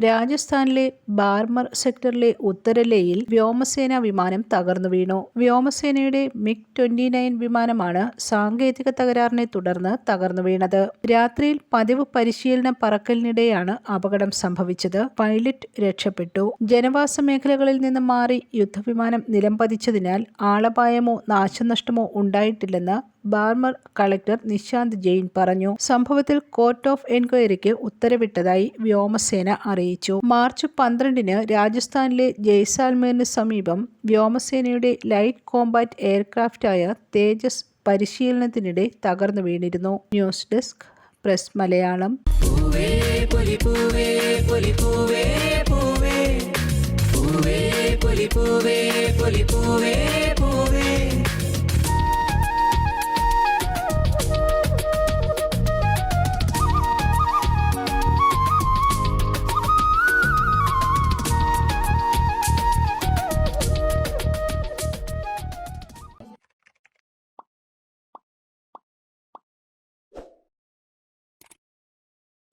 രാജസ്ഥാനിലെ ബാർമർ സെക്ടറിലെ ഉത്തരലേയിൽ വ്യോമസേന വിമാനം തകർന്നു വീണു. വ്യോമസേനയുടെ മിഗ് ട്വന്റി നയൻ വിമാനമാണ് സാങ്കേതിക തകരാറിനെ തുടർന്ന് തകർന്നു വീണത്. രാത്രിയിൽ പതിവ് പരിശീലന പറക്കലിനിടെയാണ് അപകടം സംഭവിച്ചത്. പൈലറ്റ് രക്ഷപ്പെട്ടു. ജനവാസ മേഖലകളിൽ നിന്ന് മാറി യുദ്ധവിമാനം നിലംപതിച്ചതിനാൽ ആളപായമോ നാശനഷ്ടമോ ഉണ്ടായിട്ടില്ലെന്ന് ബാർമർ കളക്ടർ നിശാന്ത് ജെയിൻ പറഞ്ഞു. സംഭവത്തിൽ കോർട്ട് ഓഫ് എൻക്വയറിക്ക് ഉത്തരവിട്ടതായി വ്യോമസേന അറിയിച്ചു. മാർച്ച് പന്ത്രണ്ടിന് രാജസ്ഥാനിലെ ജയ്സാൽമേറിന് സമീപം വ്യോമസേനയുടെ ലൈറ്റ് കോമ്പാറ്റ് എയർക്രാഫ്റ്റായ തേജസ് പരിശീലനത്തിനിടെ തകർന്നു വീണിരുന്നു. News desk press Malayalam. പൂവേ പൂവേ പൂവേ